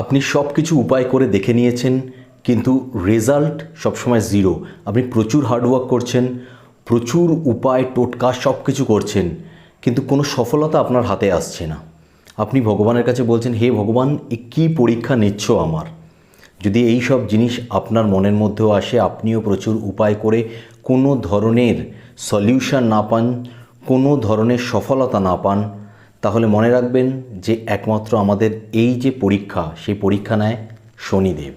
আপনি সব কিছু উপায় করে দেখে নিয়েছেন, কিন্তু রেজাল্ট সবসময় জিরো আপনি প্রচুর হার্ডওয়ার্ক করছেন, প্রচুর উপায় টোটকা সব কিছু করছেন, কিন্তু কোনো সফলতা আপনার হাতে আসছে না। আপনি ভগবানের কাছে বলছেন, হে ভগবান কী পরীক্ষা নিচ্ছ আমার? যদি এই সব জিনিস আপনার মনের মধ্যেও আসে, আপনিও প্রচুর উপায় করে কোনো ধরনের সলিউশন না পান, কোনো ধরনের সফলতা না পান তাহলে মনে রাখবেন যে একমাত্র আমাদের এই যে পরীক্ষা, সেই পরীক্ষা নেয় শনিদেব।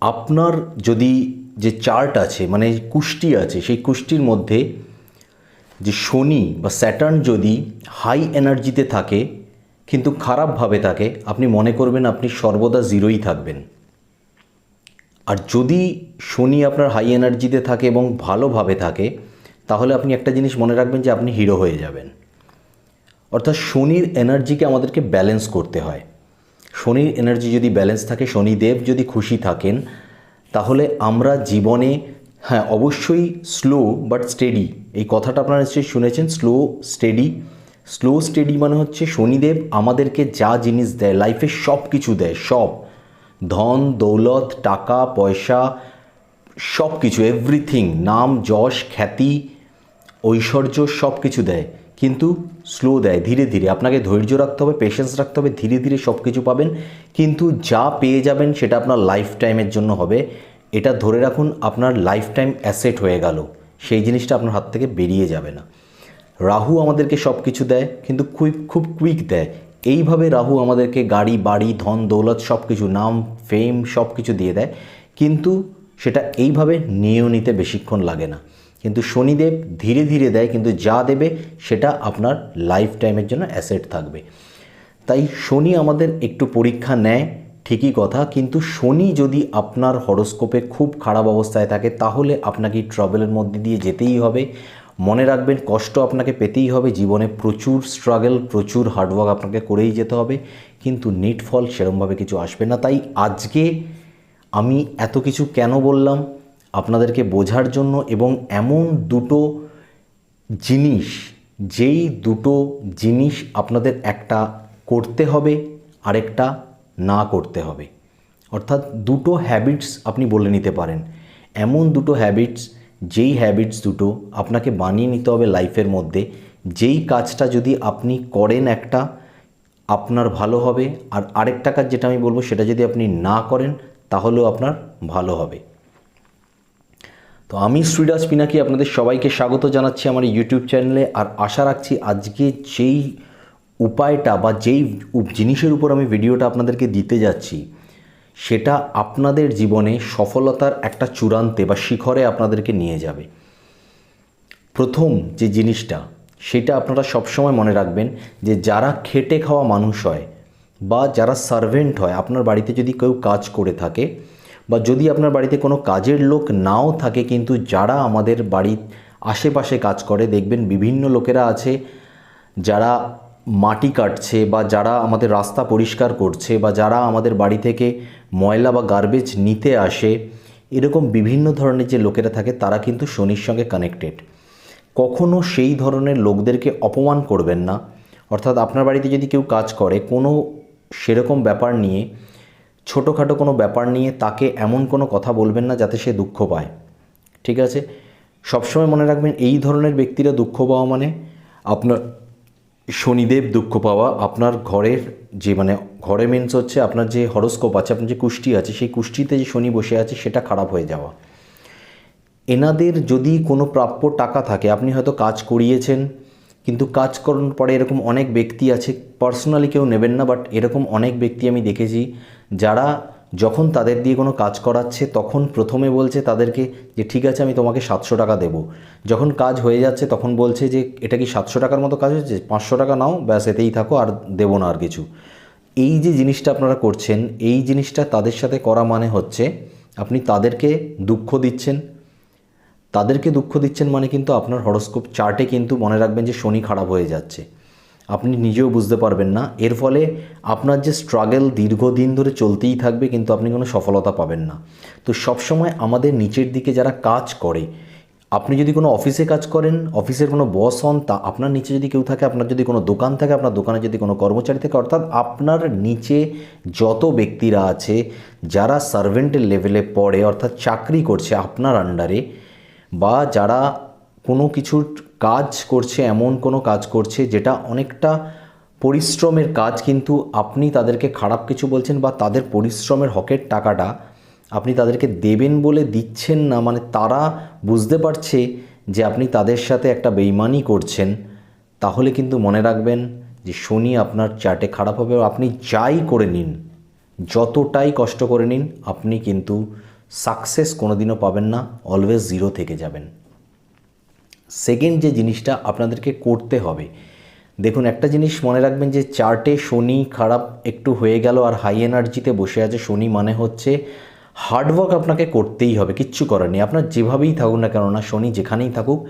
আপনার যদি যে চার্ট আছে মানে কুষ্টি আছে, সেই কুষ্টির মধ্যে যে শনি বা স্যাটার্ন যদি হাই এনার্জিতে থাকে, কিন্তু খারাপভাবে থাকে, আপনি মনে করবেন আপনি সর্বদা জিরোই থাকবেন। আর যদি শনি আপনার হাই এনার্জিতে থাকে এবং ভালোভাবে থাকে, তাহলে আপনি একটা জিনিস মনে রাখবেন যে আপনি হিরো হয়ে যাবেন। অর্থাৎ শনির এনার্জিকে আমাদেরকে ব্যালেন্স করতে হয়। শনির এনার্জি যদি ব্যালেন্স থাকে, শনিদেব যদি খুশি থাকেন, তাহলে আমরা জীবনে হ্যাঁ অবশ্যই স্লো বাট স্টেডি এই কথাটা আপনারা নিশ্চয়ই শুনেছেন স্লো স্টেডি স্লো স্টেডি মানে হচ্ছে শনিদেব আমাদেরকে যা জিনিস দেয় লাইফে সব কিছু দেয়, সব। ধন, দৌলত, টাকা, পয়সা সব কিছু এভরিথিং নাম, যশ, খ্যাতি, ঐশ্বর্য সব কিছু দেয়। কিন্তু স্লো দেয়, ধীরে ধীরে। আপনাকে ধৈর্য রাখতে হবে পেশেন্স রাখতে হবে, ধীরে ধীরে সব কিছু পাবেন। কিন্তু যা পেয়ে যাবেন সেটা আপনার লাইফ টাইমের জন্য হবে। এটা ধরে রাখুন, আপনার লাইফ টাইম অ্যাসেট হয়ে গেল। সেই জিনিসটা আপনার হাত থেকে বেরিয়ে যাবে না। রাহু আমাদেরকে সব কিছু দেয়, কিন্তু কুইক খুব কুইক দেয়। এইভাবে রাহু আমাদেরকে গাড়ি, বাড়ি, ধন, দৌলত সব কিছু নাম ফেম সব কিছু দিয়ে দেয়। কিন্তু সেটা এইভাবে নিয়েও নিতে বেশিক্ষণ লাগে না। কিন্তু শনিদেব ধীরে ধীরে দেয়, কিন্তু যা দেবে সেটা আপনার লাইফ টাইমের জন্য অ্যাসেট থাকবে। তাই শনি আমাদের একটু পরীক্ষা নেয়, ঠিকই কথা, কিন্তু শনি যদি আপনার হরোস্কোপে খুব খারাপ অবস্থায় থাকে, তাহলে আপনাকে ট্রাভেলের মধ্যে দিয়ে যেতেই হবে। মনে রাখবেন, কষ্ট আপনাকে পেতেই হবে, জীবনে প্রচুর স্ট্রাগল প্রচুর হার্ডওয়ার্ক আপনাকে করেই যেতে হবে, কিন্তু নেট ফল সেরমভাবে কিছু আসবে না। তাই আজকে আমি এত কিছু কেন বললাম? আপনাদেরকে বোঝার জন্য এবং এমন দুটো জিনিস, যেই দুটো জিনিস আপনাদের একটা করতে হবে, আরেকটা না করতে হবে। অর্থাৎ দুটো হ্যাবিটস আপনি বলে নিতে পারেন। এমন দুটো হ্যাবিটস যেই হ্যাবিটস দুটো আপনাকে বানিয়ে নিতে হবে লাইফের মধ্যে, যেই কাজটা যদি আপনি করেন একটা, আপনার ভালো হবে। আর আরেকটা কাজ যেটা আমি বলব, সেটা যদি আপনি না করেন, তাহলেও আপনার ভালো হবে। তো আমি শ্রীরাজ পিনাকি আপনাদের সবাইকে স্বাগত জানাচ্ছি আমার ইউটিউব চ্যানেলে আর আশা রাখছি আজকে যেই উপায়টা বা যেই জিনিসের উপর আমি ভিডিওটা আপনাদেরকে দিতে যাচ্ছি, সেটা আপনাদের জীবনে সফলতার একটা চূড়ান্তে বা শিখরে আপনাদেরকে নিয়ে যাবে। প্রথম যে জিনিসটা, সেটা আপনারা সবসময় মনে রাখবেন যে যারা খেটে খাওয়া মানুষ হয় বা যারা সার্ভেন্ট হয়, আপনার বাড়িতে যদি কেউ কাজ করে থাকে বা যদি আপনার বাড়িতে কোনো কাজের লোক নাও থাকে কিন্তু যারা আমাদের বাড়ির আশেপাশে কাজ করে, দেখবেন বিভিন্ন লোকেরা আছে যারা মাটি কাটছে বা যারা আমাদের রাস্তা পরিষ্কার করছে বা যারা আমাদের বাড়ি থেকে ময়লা বা গার্বেজ নিতে আসে, এরকম বিভিন্ন ধরনের যে লোকেরা থাকে তারা কিন্তু শনির সঙ্গে কানেক্টেড কখনো সেই ধরনের লোকদেরকে অপমান করবেন না। অর্থাৎ আপনার বাড়িতে যদি কেউ কাজ করে, কোনো সেরকম ব্যাপার নিয়ে ছোটোখাটো কোনো ব্যাপার নিয়ে তাকে এমন কোনো কথা বলবেন না যাতে সে দুঃখ পায়। ঠিক আছে? সবসময় মনে রাখবেন এই ধরনের ব্যক্তিরা দুঃখ পাওয়া মানে আপনার শনিদেব দুঃখ পাওয়া, আপনার ঘরের যে মানে ঘরে মেন্স হচ্ছে আপনার যে হরস্কোপ আছে, আপনার যে কুষ্টি আছে, সেই কুষ্টিতে যে শনি বসে আছে, সেটা খারাপ হয়ে যাওয়া। এনাদের যদি কোনো প্রাপ্য টাকা থাকে, আপনি হয়তো কাজ করিয়েছেন, কিন্তু কাজ করানোর পরে এরকম অনেক ব্যক্তি আছে পার্সোনালি কেউ নেবেন না বাট এরকম অনেক ব্যক্তি আমি দেখেছি যারা যখন তাদের দিয়ে কোনো কাজ করাচ্ছে, তখন প্রথমে বলছে তাদেরকে যে, ঠিক আছে, আমি তোমাকে সাতশো টাকা দেবো। যখন কাজ হয়ে যাচ্ছে, তখন বলছে যে, এটা কি সাতশো টাকার মতো কাজ হচ্ছে পাঁচশো টাকা নাও, ব্যাস, এতেই থাকো, আর দেবো না আর কিছু। এই যে জিনিসটা আপনারা করছেন, এই জিনিসটা তাদের সাথে করা মানে হচ্ছে, আপনি তাদেরকে দুঃখ দিচ্ছেন। তাদেরকে দুঃখ দিচ্ছেন মানে কিন্তু আপনার হরস্কোপ চার্টে কিন্তু মনে রাখবেন যে, শনি খারাপ হয়ে যাচ্ছে। আপনি নিজেও বুঝতে পারবেন না। এর ফলে আপনার যে স্ট্রাগল দীর্ঘদিন ধরে চলতেই থাকবে কিন্তু আপনি কোনো সফলতা পাবেন না। তো সবসময় আমাদের নিচের দিকে যারা কাজ করে, আপনি যদি কোনো অফিসে কাজ করেন, অফিসের কোনো বস হন, তা আপনার নিচে যদি কেউ থাকে, আপনার যদি কোনো দোকান থাকে, আপনার দোকানে যদি কোনো কর্মচারী থাকে, অর্থাৎ আপনার নিচে যত ব্যক্তিরা আছে, যারা সার্ভেন্টের লেভেলে পড়ে, অর্থাৎ চাকরি করছে আপনার আন্ডারে বা যারা কোনো কিছুর কাজ করছে, এমন কোনো কাজ করছে যেটা অনেকটা পরিশ্রমের কাজ, কিন্তু আপনি তাদেরকে খারাপ কিছু বলছেন বা তাদের পরিশ্রমের হকের টাকাটা আপনি তাদেরকে দেবেন বলে দিচ্ছেন না মানে তারা বুঝতে পারছে যে আপনি তাদের সাথে একটা বেইমানি করছেন, তাহলে কিন্তু মনে রাখবেন যে শনি আপনার চার্টে খারাপ হবে আপনি যাই করে নিন, যতটাই কষ্ট করে নিন, আপনি কিন্তু সাকসেস কোনোদিনও পাবেন না অলওয়েজ জিরো থেকে যাবেন। সেকেন্ড যে জিনিসটা আপনাদেরকে করতে হবে, দেখুন একটা জিনিস মনে রাখবেন যে চার্টে শনি খারাপ একটু হয়ে গেল আর হাই এনার্জিতে বসে আছে, শনি মানে হচ্ছে হার্ডওয়ার্ক আপনাকে করতেই হবে, কিচ্ছু করার নেই। আপনার যেভাবেই থাকুক না কেননা শনি যেখানেই থাকুক,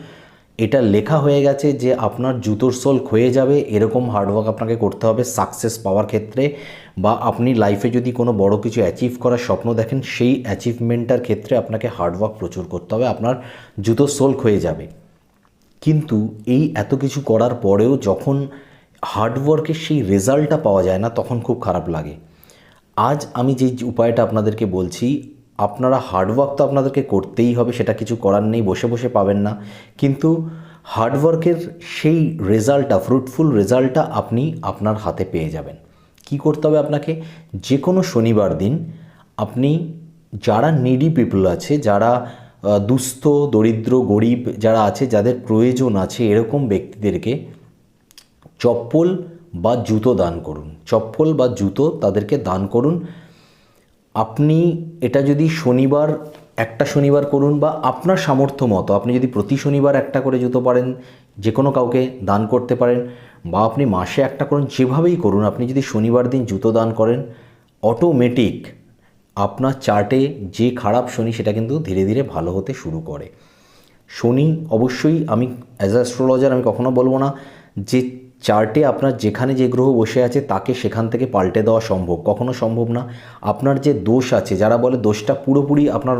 এটা লেখা হয়ে গেছে যে আপনার জুতোর সোল ক্ষয়ে যাবে, এরকম হার্ডওয়ার্ক আপনাকে করতে হবে সাকসেস পাওয়ার ক্ষেত্রে বা আপনি লাইফে যদি কোনো বড় কিছু অ্যাচিভ করার স্বপ্ন দেখেন, সেই অ্যাচিভমেন্টটার ক্ষেত্রে আপনাকে হার্ডওয়ার্ক প্রচুর করতে হবে, আপনার জুতোর সোল ক্ষয়ে যাবে। কিন্তু এই এত কিছু করার পরেও যখন হার্ডওয়ার্কের সেই রেজাল্টটা পাওয়া যায় না, তখন খুব খারাপ লাগে। আজ আমি যে উপায়টা আপনাদেরকে বলছি, আপনারা হার্ডওয়ার্ক তো আপনাদেরকে করতেই হবে, সেটা কিছু করার নেই, বসে বসে পাবেন না। কিন্তু হার্ডওয়ার্কের সেই রেজাল্টটা, ফ্রুটফুল রেজাল্টটা আপনি আপনার হাতে পেয়ে যাবেন। কি করতে হবে আপনাকে? যে কোনো শনিবার দিন আপনি, যারা নিডি পিপল আছে, যারা দুস্থ, দরিদ্র, গরিব যারা আছে, যাদের প্রয়োজন আছে এরকম ব্যক্তিদেরকে চপ্পল বা জুতো দান করুন। চপ্পল বা জুতো তাদেরকে দান করুন। আপনি এটা যদি শনিবার, একটা শনিবার করুন বা আপনার সামর্থ্য মতো, আপনি যদি প্রতি শনিবার একটা করে জুতো পারেন যে কোনো কাউকে দান করতে পারেন বা আপনি মাসে একটা করুন, যেভাবেই করুন, আপনি যদি শনিবার দিন জুতো দান করেন অটোমেটিক আপনার চার্টে যে খারাপ শনি সেটা কিন্তু ধীরে ধীরে ভালো হতে শুরু করে। শনি অবশ্যই আমি অ্যাজ অ্যাস্ট্রোলজার আমি কখনো বলব না যে চার্টে আপনার যেখানে যে গ্রহ বসে আছে তাকে সেখান থেকে পাল্টে দেওয়া সম্ভব, কখনো সম্ভব না। আপনার যে দোষ আছে, যারা বলে দোষটা পুরোপুরি আপনার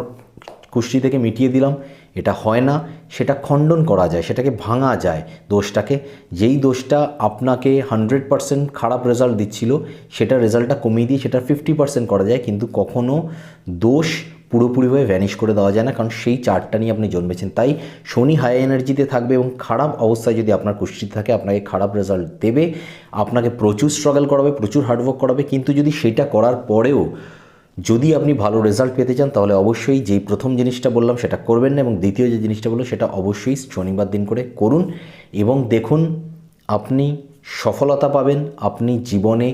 কুষ্টি থেকে মিটিয়ে দিলাম এটা হয় না, সেটা খণ্ডন করা যায়, সেটাকে ভাঙা যায় দোষটাকে। যেই দোষটা আপনাকে হান্ড্রেড পারসেন্ট খারাপ রেজাল্ট দিচ্ছিল, সেটা রেজাল্টটা কমিয়ে দিয়ে সেটা ফিফটি পারসেন্ট করা যায়, কিন্তু কখনো দোষ পুরোপুরিভাবে ভ্যানিশ করে দেওয়া যায় না, কারণ সেই চার্টটা নিয়ে আপনি জন্মেছেন। তাই শনি হাই এনার্জিতে থাকবে এবং খারাপ অবস্থায় যদি আপনার কুষ্ঠিতে থাকে, আপনাকে খারাপ রেজাল্ট দেবে, আপনাকে প্রচুর স্ট্রাগল করাবে, প্রচুর হার্ডওয়ার্ক করাবে, কিন্তু যদি সেটা করার পরেও যদি আপনি ভালো রেজাল্ট পেতে চান, তাহলে অবশ্যই যেই প্রথম জিনিসটা বললাম সেটা করবেন না এবং দ্বিতীয় যে জিনিসটা বললাম সেটা অবশ্যই শনিবার দিন করে করুন এবং দেখুন আপনি সফলতা পাবেন, আপনি জীবনে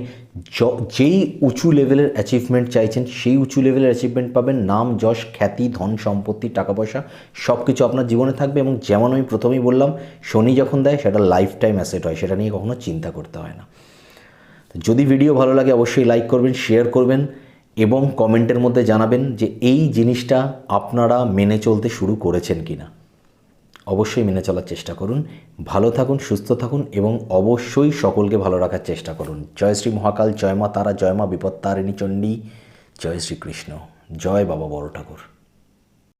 যেই উঁচু লেভেলের অ্যাচিভমেন্ট চাইছেন, সেই উঁচু লেভেলের অ্যাচিভমেন্ট পাবেন। নাম, যশ, খ্যাতি, ধন, সম্পত্তি, টাকা পয়সা সব কিছু আপনার জীবনে থাকবে এবং যেমন আমি প্রথমেই বললাম, শনি যখন দেয়, সেটা লাইফ টাইম অ্যাসেট হয়, সেটা নিয়ে কখনো চিন্তা করতে হয় না। যদি ভিডিও ভালো লাগে, অবশ্যই লাইক করবেন শেয়ার করবেন। এবং কমেন্টের মধ্যে জানাবেন যে এই জিনিসটা আপনারা মেনে চলতে শুরু করেছেন কি না অবশ্যই মেনে চলার চেষ্টা করুন। ভালো থাকুন, সুস্থ থাকুন এবং অবশ্যই সকলকে ভালো রাখার চেষ্টা করুন। জয় শ্রী মহাকাল, জয় মা তারা, জয় মা বিপত্তারিণী চণ্ডী, জয় শ্রীকৃষ্ণ জয় বাবা বড় ঠাকুর।